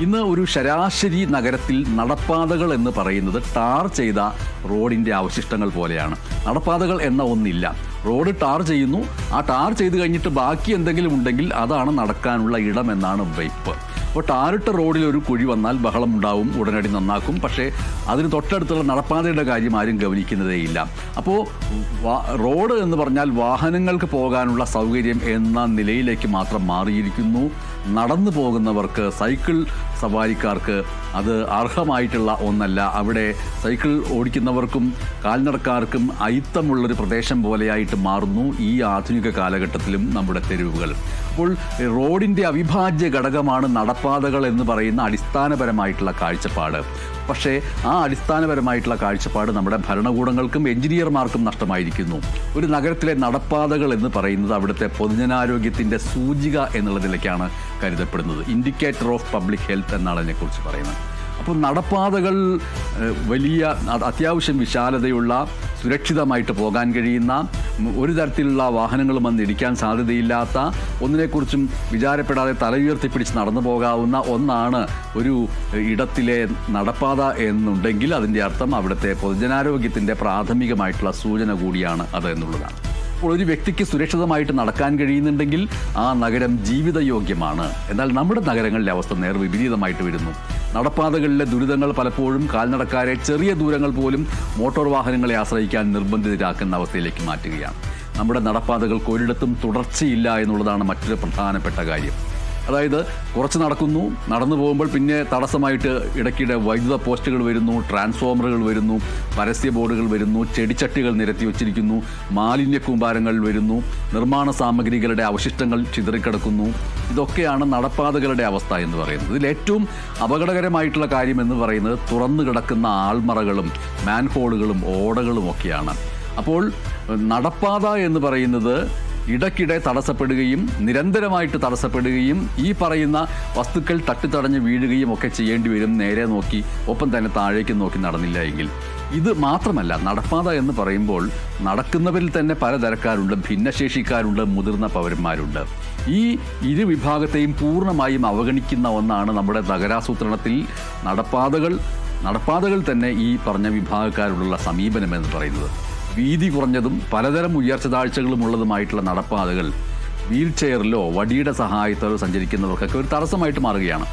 ഇന്ന് ഒരു ശരാശരി നഗരത്തിൽ നടപ്പാതകൾ എന്ന് പറയുന്നത് ടാർ ചെയ്ത റോഡിന്റെ അവശിഷ്ടങ്ങൾ പോലെയാണ്. നടപ്പാതകൾ എന്ന ഒന്നില്ല. റോഡ് ടാർ ചെയ്യുന്നു. ആ ടാർ ചെയ്ത് കഴിഞ്ഞിട്ട് ബാക്കി എന്തെങ്കിലും ഉണ്ടെങ്കിൽ അതാണ് നടക്കാനുള്ള ഇടം എന്നാണ് വയ്പ് അപ്പോൾ ടാറിട്ട റോഡിൽ ഒരു കുഴി വന്നാൽ ബഹളം ഉണ്ടാവും ഉടനടി നന്നാക്കും. പക്ഷേ അതിന് തൊട്ടടുത്തുള്ള നടപ്പാതയുടെ കാര്യം ആരും ഗവനിക്കുന്നതേയില്ല. അപ്പോൾ റോഡ് എന്ന് പറഞ്ഞാൽ വാഹനങ്ങൾക്ക് പോകാനുള്ള സൗകര്യം എന്ന നിലയിലേക്ക് മാത്രം മാറിയിരിക്കുന്നു. നടന്നു പോകുന്നവർക്ക് സൈക്കിൾ സവാരിക്കാർക്ക് അത് അർഹമായിട്ടുള്ള ഒന്നല്ല. അവിടെ സൈക്കിൾ ഓടിക്കുന്നവർക്കും കാൽനടക്കാർക്കും അയിത്തമുള്ളൊരു പ്രദേശം പോലെയായിട്ട് മാറുന്നു ഈ ആധുനിക കാലഘട്ടത്തിലും നമ്മുടെ തെരുവുകൾ. അപ്പോൾ റോഡിന്റെ അവിഭാജ്യ ഘടകമാണ് നടപ്പാതകൾ എന്ന് പറയുന്ന അടിസ്ഥാനപരമായിട്ടുള്ള കാഴ്ചപ്പാട്. പക്ഷേ ആ അടിസ്ഥാനപരമായിട്ടുള്ള കാഴ്ചപ്പാട് നമ്മുടെ ഭരണകൂടങ്ങൾക്കും എഞ്ചിനീയർമാർക്കും നഷ്ടമായിരിക്കുന്നു. ഒരു നഗരത്തിലെ നടപ്പാതകൾ എന്ന് പറയുന്നത് അവിടുത്തെ പൊതുജനാരോഗ്യത്തിന്റെ സൂചിക എന്നുള്ള നിലയ്ക്കാണ് കരുതപ്പെടുന്നത്. ഇൻഡിക്കേറ്റർ ഓഫ് പബ്ലിക് ഹെൽത്ത് എന്നാണ് അതിനെക്കുറിച്ച് പറയുന്നത്. അപ്പോൾ നടപ്പാതകൾ വലിയ അത്യാവശ്യം വിശാലതയുള്ള സുരക്ഷിതമായിട്ട് പോകാൻ കഴിയുന്ന ഒരു തരത്തിലുള്ള വാഹനങ്ങളും വന്ന് ഇടിക്കാൻ സാധ്യതയില്ലാത്ത ഒന്നിനെക്കുറിച്ചും വിചാരപ്പെടാതെ തലയുയർത്തിപ്പിടിച്ച് നടന്നു പോകാവുന്ന ഒന്നാണ് ഒരു ഇടത്തിലെ നടപ്പാത എന്നുണ്ടെങ്കിൽ അതിന്റെ അർത്ഥം അവിടുത്തെ പൊതുജനാരോഗ്യത്തിന്റെ പ്രാഥമികമായിട്ടുള്ള സൂചന കൂടിയാണ് അത് എന്നുള്ളതാണ്. അപ്പോൾ ഒരു വ്യക്തിക്ക് സുരക്ഷിതമായിട്ട് നടക്കാൻ കഴിയുന്നുണ്ടെങ്കിൽ ആ നഗരം ജീവിതയോഗ്യമാണ്. എന്നാൽ നമ്മുടെ നഗരങ്ങളിലെ അവസ്ഥ നേർ വിപരീതമായിട്ട് വരുന്നു. നടപ്പാതകളിലെ ദുരിതങ്ങൾ പലപ്പോഴും കാൽനടക്കാരെ ചെറിയ ദൂരങ്ങൾ പോലും മോട്ടോർ വാഹനങ്ങളെ ആശ്രയിക്കാൻ നിർബന്ധിതരാക്കുന്ന അവസ്ഥയിലേക്ക് മാറ്റുകയാണ്. നമ്മുടെ നടപ്പാതകൾക്ക് ഒരിടത്തും തുടർച്ചയില്ല എന്നുള്ളതാണ് മറ്റൊരു പ്രധാനപ്പെട്ട കാര്യം. അതായത് കുറച്ച് നടക്കുന്നു നടന്നു പോകുമ്പോൾ പിന്നെ തടസ്സമായിട്ട് ഇടയ്ക്കിടെ വൈദ്യുത പോസ്റ്റുകൾ വരുന്നു ട്രാൻസ്ഫോമറുകൾ വരുന്നു പരസ്യ ബോർഡുകൾ വരുന്നു ചെടിച്ചട്ടികൾ നിരത്തി വച്ചിരിക്കുന്നു മാലിന്യ കൂമ്പാരങ്ങൾ വരുന്നു നിർമ്മാണ സാമഗ്രികളുടെ അവശിഷ്ടങ്ങൾ ചിതറിക്കിടക്കുന്നു. ഇതൊക്കെയാണ് നടപ്പാതകളുടെ അവസ്ഥ എന്ന് പറയുന്നത്. ഇതിൽ ഏറ്റവും അപകടകരമായിട്ടുള്ള കാര്യം എന്ന് പറയുന്നത് തുറന്നു കിടക്കുന്ന ആൾമറകളും മാൻഹോളുകളും ഓടകളും ഒക്കെയാണ്. അപ്പോൾ നടപ്പാത എന്ന് പറയുന്നത് ഇടയ്ക്കിടെ തടസ്സപ്പെടുകയും നിരന്തരമായിട്ട് തടസ്സപ്പെടുകയും ഈ പറയുന്ന വസ്തുക്കൾ തട്ടിത്തടഞ്ഞ് വീഴുകയും ഒക്കെ ചെയ്യേണ്ടി വരും നേരെ നോക്കി ഒപ്പം തന്നെ താഴേക്ക് നോക്കി നടന്നില്ല എങ്കിൽ. ഇത് മാത്രമല്ല നടപ്പാത എന്ന് പറയുമ്പോൾ നടക്കുന്നവരിൽ തന്നെ പലതരക്കാരുണ്ട് ഭിന്നശേഷിക്കാരുണ്ട് മുതിർന്ന പൗരന്മാരുണ്ട്. ഈ ഇരു വിഭാഗത്തെയും പൂർണമായും അവഗണിക്കുന്ന ഒന്നാണ് നമ്മുടെ നഗരാസൂത്രണത്തിൽ നടപ്പാതകൾ. നടപ്പാതകൾ തന്നെ ഈ പറഞ്ഞ വിഭാഗക്കാരോടുള്ള സമീപനം എന്ന് പറയുന്നത്. വീതി കുറഞ്ഞതും പലതരം ഉയർച്ച താഴ്ചകളും ഉള്ളതുമായിട്ടുള്ള നടപ്പാതകൾ വീൽ ചെയറിലോ വടിയുടെ സഹായത്താലോ സഞ്ചരിക്കുന്നവർക്കൊക്കെ ഒരു തടസ്സമായിട്ട് മാറുകയാണ്.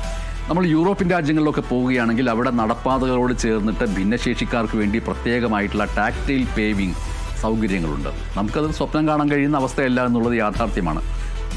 നമ്മൾ യൂറോപ്യൻ രാജ്യങ്ങളിലൊക്കെ പോവുകയാണെങ്കിൽ അവിടെ നടപ്പാതകളോട് ചേർന്നിട്ട് ഭിന്നശേഷിക്കാർക്ക് വേണ്ടി പ്രത്യേകമായിട്ടുള്ള ടാക്ടൈൽ പേവിംഗ് സൗകര്യങ്ങളുണ്ട്. നമുക്കത് സ്വപ്നം കാണാൻ കഴിയുന്ന അവസ്ഥയല്ല എന്നുള്ളത് യാഥാർത്ഥ്യമാണ്.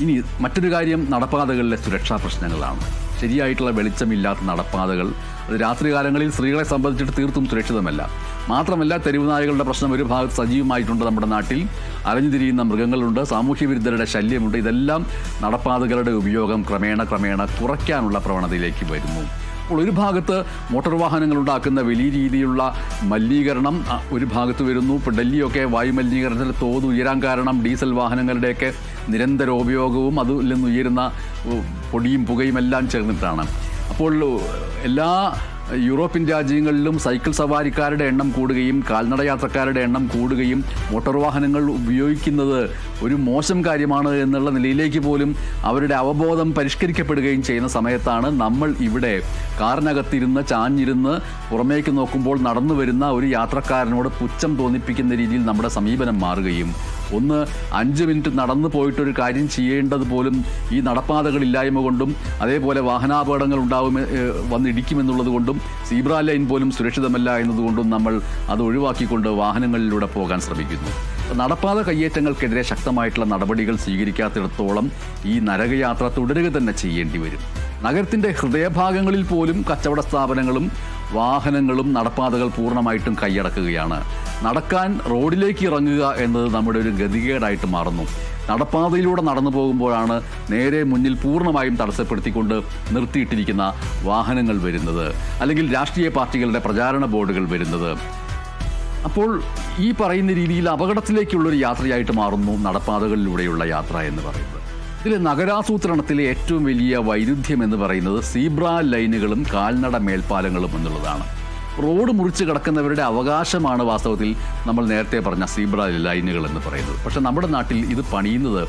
ഇനി മറ്റൊരു കാര്യം നടപ്പാതകളിലെ സുരക്ഷാ പ്രശ്നങ്ങളാണ്. ശരിയായിട്ടുള്ള വെളിച്ചമില്ലാത്ത നടപ്പാതകൾ. അത് രാത്രികാലങ്ങളിൽ സ്ത്രീകളെ സംബന്ധിച്ചിട്ട് തീർത്തും സുരക്ഷിതമല്ല. മാത്രമല്ല തെരുവ് നായകളുടെ പ്രശ്നം ഒരു ഭാഗത്ത് സജീവമായിട്ടുണ്ട് നമ്മുടെ നാട്ടിൽ. അലഞ്ഞു തിരിയുന്ന മൃഗങ്ങളുണ്ട് സാമൂഹ്യ വിരുദ്ധരുടെ ശല്യമുണ്ട്. ഇതെല്ലാം നടപ്പാതകളുടെ ഉപയോഗം ക്രമേണ ക്രമേണ കുറയ്ക്കാനുള്ള പ്രവണതയിലേക്ക് വരുന്നു. അപ്പോൾ ഒരു ഭാഗത്ത് മോട്ടോർ വാഹനങ്ങൾ ഉണ്ടാക്കുന്ന വലിയ രീതിയിലുള്ള മലിനീകരണം ഒരു ഭാഗത്ത് വരുന്നു. ഇപ്പോൾ ഡൽഹിയൊക്കെ വായു മലിനീകരണത്തിന്റെ തോത് ഉയരാൻ കാരണം ഡീസൽ വാഹനങ്ങളുടെയൊക്കെ നിരന്തര ഉപയോഗവും അതിൽ നിന്ന് ഉയരുന്ന പൊടിയും പുകയും എല്ലാം ചേർന്നിട്ടാണ്. അപ്പോൾ എല്ലാ യൂറോപ്യൻ രാജ്യങ്ങളിലും സൈക്കിൾ സവാരിക്കാരുടെ എണ്ണം കൂടുകയും കാൽനട യാത്രക്കാരുടെ എണ്ണം കൂടുകയും മോട്ടോർ വാഹനങ്ങൾ ഉപയോഗിക്കുന്നത് ഒരു മോശം കാര്യമാണ് എന്നുള്ള നിലയിലേക്ക് പോലും അവരുടെ അവബോധം പരിഷ്കരിക്കപ്പെടുകയും ചെയ്യുന്ന സമയത്താണ് നമ്മൾ ഇവിടെ കാറിനകത്തിരുന്ന് ചാഞ്ഞിരുന്ന് പുറമേക്ക് നോക്കുമ്പോൾ നടന്നു വരുന്ന ഒരു യാത്രക്കാരനോട് പുച്ഛം തോന്നിപ്പിക്കുന്ന രീതിയിൽ നമ്മുടെ സമീപനം മാറുകയും ഒന്ന് അഞ്ച് മിനിറ്റ് നടന്നു പോയിട്ടൊരു കാര്യം ചെയ്യേണ്ടത് പോലും ഈ നടപ്പാതകളില്ലായ്മ കൊണ്ടും അതേപോലെ വാഹനാപകടങ്ങൾ ഉണ്ടാവും വന്നിടിക്കുമെന്നുള്ളത് കൊണ്ടും സീബ്ര ലൈൻ പോലും സുരക്ഷിതമല്ല എന്നതുകൊണ്ടും നമ്മൾ അത് ഒഴിവാക്കിക്കൊണ്ട് വാഹനങ്ങളിലൂടെ പോകാൻ ശ്രമിക്കുന്നു. നടപ്പാത കയ്യേറ്റങ്ങൾക്കെതിരെ ശക്തമായിട്ടുള്ള നടപടികൾ സ്വീകരിക്കാത്തിടത്തോളം ഈ നരകയാത്ര തുടരുക തന്നെ ചെയ്യേണ്ടി വരും. നഗരത്തിന്റെ ഹൃദയഭാഗങ്ങളിൽ പോലും കച്ചവട സ്ഥാപനങ്ങളും വാഹനങ്ങളും നടപ്പാതകൾ പൂർണമായിട്ടും കൈയടക്കുകയാണ്. നടക്കാൻ റോഡിലേക്ക് ഇറങ്ങുക എന്നത് നമ്മുടെ ഒരു ഗതികേടായിട്ട് മാറുന്നു. നടപ്പാതയിലൂടെ നടന്നു പോകുമ്പോഴാണ് നേരെ മുന്നിൽ പൂർണമായും തടസ്സപ്പെടുത്തിക്കൊണ്ട് നിർത്തിയിട്ടിരിക്കുന്ന വാഹനങ്ങൾ വരുന്നത് അല്ലെങ്കിൽ രാഷ്ട്രീയ പാർട്ടികളുടെ പ്രചാരണ ബോർഡുകൾ വരുന്നത്. അപ്പോൾ ഈ പറയുന്ന രീതിയിൽ അപകടത്തിലേക്കുള്ളൊരു യാത്രയായിട്ട് മാറുന്നു നടപ്പാതകളിലൂടെയുള്ള യാത്ര എന്ന് പറയുന്നത്. ഇതിൽ നഗരാസൂത്രണത്തിലെ ഏറ്റവും വലിയ വൈരുദ്ധ്യം എന്ന് പറയുന്നത് സീബ്ര ലൈനുകളും കാൽനട മേൽപ്പാലങ്ങളും എന്നുള്ളതാണ്. റോഡ് മുറിച്ച് കിടക്കുന്നവരുടെ അവകാശമാണ് വാസ്തവത്തിൽ നമ്മൾ നേരത്തെ പറഞ്ഞ സീബ്ര ലൈനുകൾ എന്ന് പറയുന്നത്. പക്ഷെ നമ്മുടെ നാട്ടിൽ ഇത് പണിയുന്നത്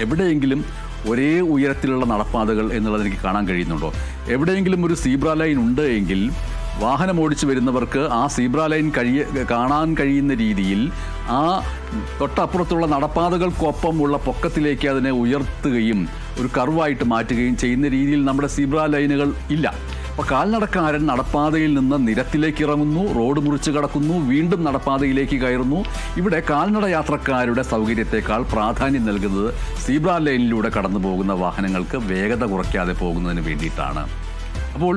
എവിടെയെങ്കിലും ഒരേ ഉയരത്തിലുള്ള നടപ്പാതകൾ എന്നുള്ളത് എനിക്ക് കാണാൻ കഴിയുന്നുണ്ടോ? എവിടെയെങ്കിലും ഒരു സീബ്ര ലൈൻ ഉണ്ട് എങ്കിൽ വാഹനം ഓടിച്ചു വരുന്നവർക്ക് ആ സീബ്ര ലൈൻ കഴിയ കാണാൻ കഴിയുന്ന രീതിയിൽ ആ തൊട്ടപ്പുറത്തുള്ള നടപ്പാതകൾക്കൊപ്പം ഉള്ള പൊക്കത്തിലേക്ക് അതിനെ ഉയർത്തുകയും ഒരു കർവായിട്ട് മാറ്റുകയും ചെയ്യുന്ന രീതിയിൽ നമ്മുടെ സീബ്ര ലൈനുകൾ ഇല്ല. അപ്പോൾ കാൽനടക്കാരൻ നടപ്പാതയിൽ നിന്ന് നിരത്തിലേക്ക് ഇറങ്ങുന്നു റോഡ് മുറിച്ച് കടക്കുന്നു വീണ്ടും നടപ്പാതയിലേക്ക് കയറുന്നു. ഇവിടെ കാൽനട യാത്രക്കാരുടെ സൗകര്യത്തെക്കാൾ പ്രാധാന്യം നൽകുന്നത് സീബ്ര ലൈനിലൂടെ കടന്നു പോകുന്ന വാഹനങ്ങൾക്ക് വേഗത കുറയ്ക്കാതെ പോകുന്നതിന് വേണ്ടിയിട്ടാണ്. അപ്പോൾ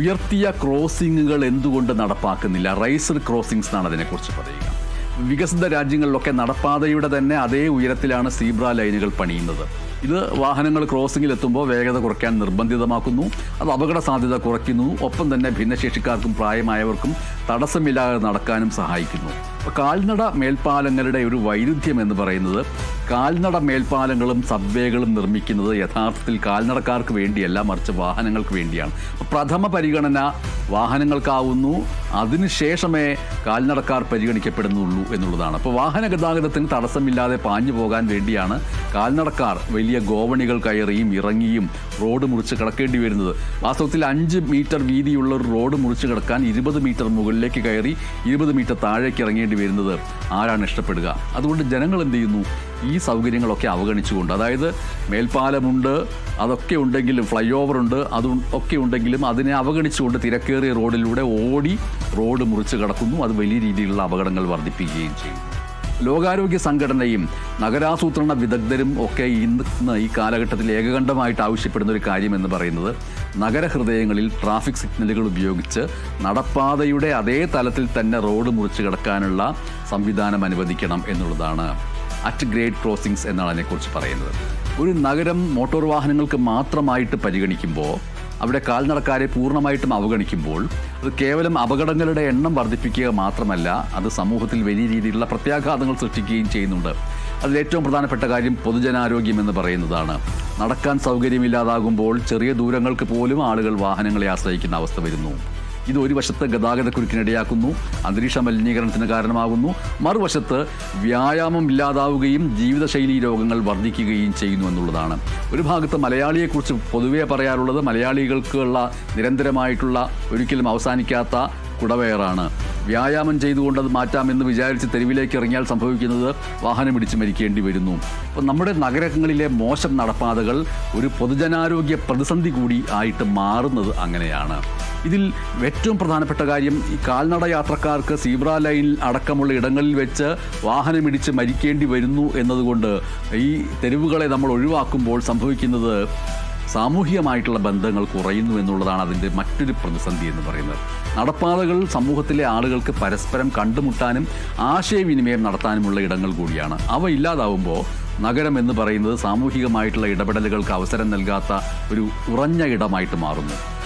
ഉയർത്തിയ ക്രോസിങ്ങുകൾ എന്തുകൊണ്ട് നടപ്പാക്കുന്നില്ല? റൈസർ ക്രോസിങ്സ് എന്നാണ് അതിനെക്കുറിച്ച് പറയുക. വികസിത രാജ്യങ്ങളിലൊക്കെ നടപ്പാതയുടെ തന്നെ അതേ ഉയരത്തിലാണ് സീബ്ര ലൈനുകൾ പണിയുന്നത്. ഇത് വാഹനങ്ങൾ ക്രോസിംഗിൽ എത്തുമ്പോൾ വേഗത കുറയ്ക്കാൻ നിർബന്ധിതമാക്കുന്നു. അത് അപകട സാധ്യത കുറയ്ക്കുന്നു. ഒപ്പം തന്നെ ഭിന്നശേഷിക്കാർക്കും പ്രായമായവർക്കും തടസ്സമില്ലാതെ നടക്കാനും സഹായിക്കുന്നു. കാൽനട മേൽപ്പാലങ്ങളുടെ ഒരു വൈരുദ്ധ്യം എന്ന് പറയുന്നത് കാൽനട മേൽപ്പാലങ്ങളും സബ്വേകളും നിർമ്മിക്കുന്നത് യഥാർത്ഥത്തിൽ കാൽനടക്കാർക്ക് വേണ്ടിയല്ല മറിച്ച് വാഹനങ്ങൾക്ക് വേണ്ടിയാണ്. പ്രഥമ പരിഗണന വാഹനങ്ങൾക്കാവുന്നു. അതിനുശേഷമേ കാൽനടക്കാർ പരിഗണിക്കപ്പെടുന്നുള്ളൂ എന്നുള്ളതാണ്. അപ്പോൾ വാഹന ഗതാഗതത്തിന് തടസ്സമില്ലാതെ പാഞ്ഞു പോകാൻ വേണ്ടിയാണ് കാൽനടക്കാർ വലിയ ഗോവണികൾ കയറിയും ഇറങ്ങിയും റോഡ് മുറിച്ച് കിടക്കേണ്ടി വരുന്നത്. വാസ്തവത്തിൽ അഞ്ച് മീറ്റർ വീതിയുള്ള ഒരു റോഡ് മുറിച്ച് കിടക്കാൻ ഇരുപത് മീറ്റർ മുകളിലേക്ക് കയറി ഇരുപത് മീറ്റർ താഴേക്ക് ഇറങ്ങേണ്ടി വരുന്നത് ആരാണ് ഇഷ്ടപ്പെടുക? അതുകൊണ്ട് ജനങ്ങൾ എന്ത് ചെയ്യുന്നു? ഈ സൗകര്യങ്ങളൊക്കെ അവഗണിച്ചുകൊണ്ട് അതായത് മേൽപ്പാലമുണ്ട് അതൊക്കെ ഉണ്ടെങ്കിലും ഫ്ലൈ ഓവർ ഉണ്ട് അത് ഒക്കെ ഉണ്ടെങ്കിലും അതിനെ അവഗണിച്ചുകൊണ്ട് തിരക്കേറിയ റോഡിലൂടെ ഓടി റോഡ് മുറിച്ച് കടക്കുന്നു. അത് വലിയ രീതിയിലുള്ള അപകടങ്ങൾ വർദ്ധിപ്പിക്കുകയും ചെയ്യും ലോകാരോഗ്യ സംഘടനയും നഗരാസൂത്രണ വിദഗ്ധരും ഒക്കെ ഇന്ന് ഈ കാലഘട്ടത്തിൽ ഏകകണ്ഠമായിട്ട് ആവശ്യപ്പെടുന്ന ഒരു കാര്യം എന്ന് പറയുന്നത് നഗരഹൃദയങ്ങളിൽ ട്രാഫിക് സിഗ്നലുകൾ ഉപയോഗിച്ച് നടപ്പാതയുടെ അതേ തലത്തിൽ തന്നെ റോഡ് മുറിച്ച് കിടക്കാനുള്ള സംവിധാനം അനുവദിക്കണം എന്നുള്ളതാണ്. അറ്റ് ഗ്രേഡ് ക്രോസിങ്സ് എന്നാണ് അതിനെക്കുറിച്ച് പറയുന്നത്. ഒരു നഗരം മോട്ടോർ വാഹനങ്ങൾക്ക് മാത്രമായിട്ട് പരിഗണിക്കുമ്പോൾ അവിടെ കാൽനടക്കാരെ പൂർണമായിട്ടും അവഗണിക്കുമ്പോൾ അത് കേവലം അപകടങ്ങളുടെ എണ്ണം വർദ്ധിപ്പിക്കുക മാത്രമല്ല അത് സമൂഹത്തിൽ വലിയ രീതിയിലുള്ള പ്രത്യാഘാതങ്ങൾ സൃഷ്ടിക്കുകയും ചെയ്യുന്നുണ്ട്. അതിലേറ്റവും പ്രധാനപ്പെട്ട കാര്യം പൊതുജനാരോഗ്യം എന്ന് പറയുന്നതാണ്. നടക്കാൻ സൗകര്യമില്ലാതാകുമ്പോൾ ചെറിയ ദൂരങ്ങൾക്ക് പോലും ആളുകൾ വാഹനങ്ങളെ ആശ്രയിക്കുന്ന അവസ്ഥ വരുന്നു. ഇത് ഒരു വശത്ത് ഗതാഗതക്കുരുക്കിനിടയാക്കുന്നു അന്തരീക്ഷ മലിനീകരണത്തിന് കാരണമാകുന്നു. മറുവശത്ത് വ്യായാമം ഇല്ലാതാവുകയും ജീവിതശൈലി രോഗങ്ങൾ വർദ്ധിക്കുകയും ചെയ്യുന്നു എന്നുള്ളതാണ്. ഒരു ഭാഗത്ത് മലയാളിയെക്കുറിച്ച് പൊതുവേ പറയാറുള്ളത് മലയാളികൾക്കുള്ള നിരന്തരമായിട്ടുള്ള ഒരിക്കലും അവസാനിക്കാത്ത കുടവയറാണ് വ്യായാമം ചെയ്തുകൊണ്ട് അത് മാറ്റാമെന്ന് വിചാരിച്ച് തെരുവിലേക്ക് ഇറങ്ങിയാൽ സംഭവിക്കുന്നത് വാഹനം പിടിച്ച് മരിക്കേണ്ടി വരുന്നു. അപ്പം നമ്മുടെ നഗരങ്ങളിലെ മോശം നടപ്പാതകൾ ഒരു പൊതുജനാരോഗ്യ പ്രതിസന്ധി കൂടി ആയിട്ട് മാറുന്നത് അങ്ങനെയാണ്. ഇതിൽ ഏറ്റവും പ്രധാനപ്പെട്ട കാര്യം ഈ കാൽനട യാത്രക്കാർക്ക് സീബ്ര ലൈൻ അടക്കമുള്ള ഇടങ്ങളിൽ വെച്ച് വാഹനമിടിച്ച് മരിക്കേണ്ടി വരുന്നു എന്നതുകൊണ്ട് ഈ തെരുവുകളെ നമ്മൾ ഒഴിവാക്കുമ്പോൾ സംഭവിക്കുന്നത് സാമൂഹികമായിട്ടുള്ള ബന്ധങ്ങൾ കുറയുന്നു എന്നുള്ളതാണ് അതിന്റെ മറ്റൊരു പ്രതിസന്ധി എന്ന് പറയുന്നത്. നടപ്പാതകൾ സമൂഹത്തിലെ ആളുകൾക്ക് പരസ്പരം കണ്ടുമുട്ടാനും ആശയവിനിമയം നടത്താനുമുള്ള ഇടങ്ങൾ കൂടിയാണ്. അവ ഇല്ലാതാവുമ്പോൾ നഗരം എന്ന് പറയുന്നത് സാമൂഹികമായിട്ടുള്ള ഇടപെടലുകൾക്ക് അവസരം നൽകാത്ത ഒരു ഉറഞ്ഞ ഇടമായിട്ട് മാറുന്നു.